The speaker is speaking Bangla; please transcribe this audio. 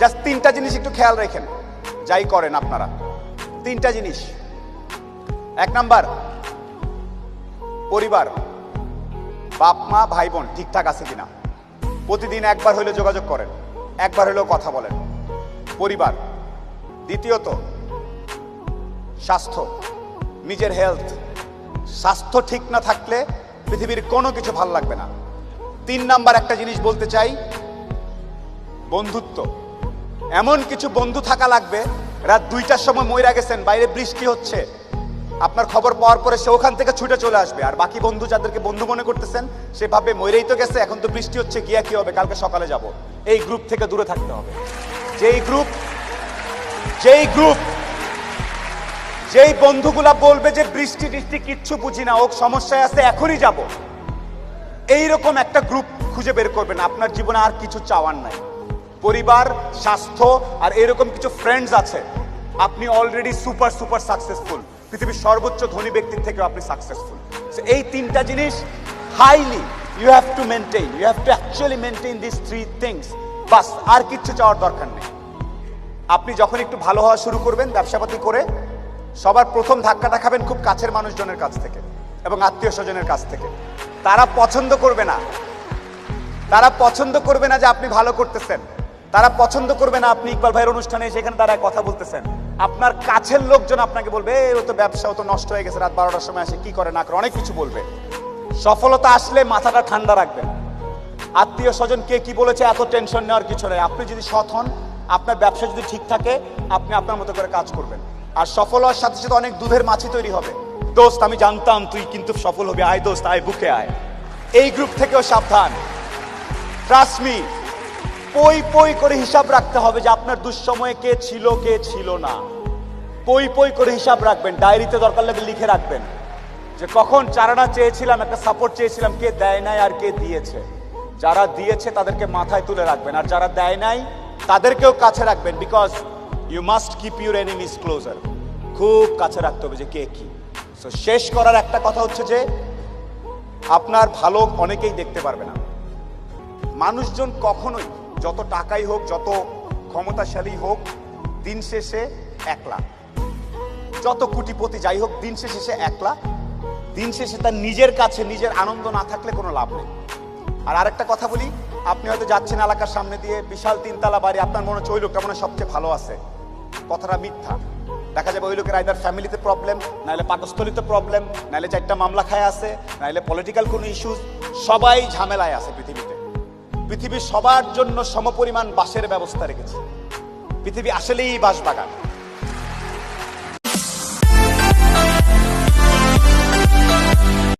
জাস্ট তিনটা জিনিস একটু খেয়াল রেখেন। যাই করেন আপনারা। তিনটা জিনিস। এক নাম্বার, পরিবার। বাপ, মা, ভাই, বোন ঠিকঠাক আছে কিনা? প্রতিদিন একবার হইলে যোগাযোগ করেন। একবার হলেও কথা বলেন। পরিবার। দ্বিতীয়ত, স্বাস্থ্য। নিজের হেলথ স্বাস্থ্য ঠিক না থাকলে পৃথিবীর কোনো কিছু ভালো লাগবে না। তিন নাম্বার একটা জিনিস বলতে চাই, বন্ধুত্ব। এমন কিছু বন্ধু থাকা লাগবে, রাত দুইটার সময় ময়রা গেছেন, বাইরে বৃষ্টি হচ্ছে। আপনার খবর পাওয়ার পরে সে ওখান থেকে ছুটে চলে আসবে। আর বাকি বন্ধু যাদেরকে বন্ধু মনে করতেছেন সে ভাবে ময়রেই তো গেছে, এখন তো বৃষ্টি হচ্ছে, গিয়া কি হবে? কালকে সকালে যাব। এই গ্রুপ থেকে দূরে থাকতে হবে। যেই গ্রুপ যেই গ্রুপ যেই বন্ধুগুলা বলবে যে বৃষ্টি টিষ্টি কিচ্ছু বুঝি না ও সমস্যায় আছে, এখনই যাব। এইরকম একটা গ্রুপ খুঁজে বের করবেন। আপনার জীবনে আর কিছু চাওয়ার নাই। পরিবার, স্বাস্থ্য আর এরকম কিছু ফ্রেন্ডস আছে। আপনি অলরেডি সুপার সুপার সাকসেসফুল পৃথিবীর সর্বোচ্চ ধনী ব্যক্তির থেকেও আপনি সাকসেসফুল এই তিনটা জিনিস highly you have to maintain you have to actually maintain this three things বাস, আর কিচ্ছু চাওয়ার দরকার নেই। আপনি যখন একটু ভালো হওয়া শুরু করবেন, ব্যবসাপাতি করে, সবার প্রথম ধাক্কাটা খাবেন খুব কাছের মানুষজনের কাছ থেকে এবং আত্মীয় স্বজনের কাছ থেকে। তারা পছন্দ করবে না। তারা পছন্দ করবে না যে আপনি ভালো করতেছেন। তারা পছন্দ করবে না আপনি ইকবাল ভাইয়ের অনুষ্ঠানে সেখানে তারা কথা বলতেছেন। আপনার কাছের লোকজন আপনাকে বলবে "এ, ও তো ব্যবসা ও তো নষ্ট হয়ে গেছে রাত বারোটার সময় আসে কি করে না করে? অনেক কিছু বলবে। সফলতা আসলে মাথাটা ঠান্ডা রাখবেন। আত্মীয় স্বজন কে কি বলেছে এত টেনশন নেওয়ার কিছু নেই। আপনি যদি সৎ হন আপনার ব্যবসা যদি ঠিক থাকে আপনি আপনার মতো করে কাজ করবেন। আর সফল হওয়ার সাথে সাথে অনেক দুধের মাছি তৈরি হবে। দোস্ত আমি জানতাম তুই কিন্তু সফল হবে। আয় দোস্ত আয় বুকে আয়। এই গ্রুপ থেকেও সাবধান। ট্রাস্ট মি পই পই করে হিসাব রাখতে হবে যে আপনার দুঃসময়ে কে ছিল কে ছিল না। পই পই করে হিসাব রাখবেন, ডায়েরিতে দরকার লাগে লিখে রাখবেন। যে কখন চারানা চেয়েছিলাম, একটা সাপোর্ট চেয়েছিলাম, কে দেয় নাই আর কে দিয়েছে। যারা দিয়েছে তাদেরকে মাথায় তুলে রাখবেন, আর যারা দেয় নাই তাদেরকেও কাছে রাখবেন because you must keep your enemies closer খুব কাছে রাখতে হবে যে কে কি। সো শেষ করার একটা কথা হচ্ছে যে, আপনার ভালো অনেকেই দেখতে পারবে না। মানুষজন কখনোই যত টাকাই হোক, যত ক্ষমতাশালী হোক, দিন শেষে একলা যত কোটিপতি যাই হোক, দিন শেষে সে একলা দিন শেষে তার নিজের কাছে, নিজের আনন্দ না থাকলে কোনো লাভ নেই। আর আরেকটা কথা বলি, আপনি হয়তো যাচ্ছেন এলাকার সামনে দিয়ে, বিশাল তিনতলা বাড়ি, আপনার মনে হচ্ছে ওই লোকটা মনে সবচেয়ে ভালো আছে। কথাটা মিথ্যা। দেখা যাবে ওই লোকের আইদার ফ্যামিলিতে প্রবলেম নাহলে পাকস্থলিতে প্রবলেম নাহলে চারটা মামলা খায় আছে নাহলে পলিটিক্যাল কোনো ইস্যুস সবাই ঝামেলায় আছে পৃথিবীতে। পৃথিবীর সবার জন্য সমপরিমাণ বাসের ব্যবস্থা রেখেছে। পৃথিবী আসলেই বাসবাগান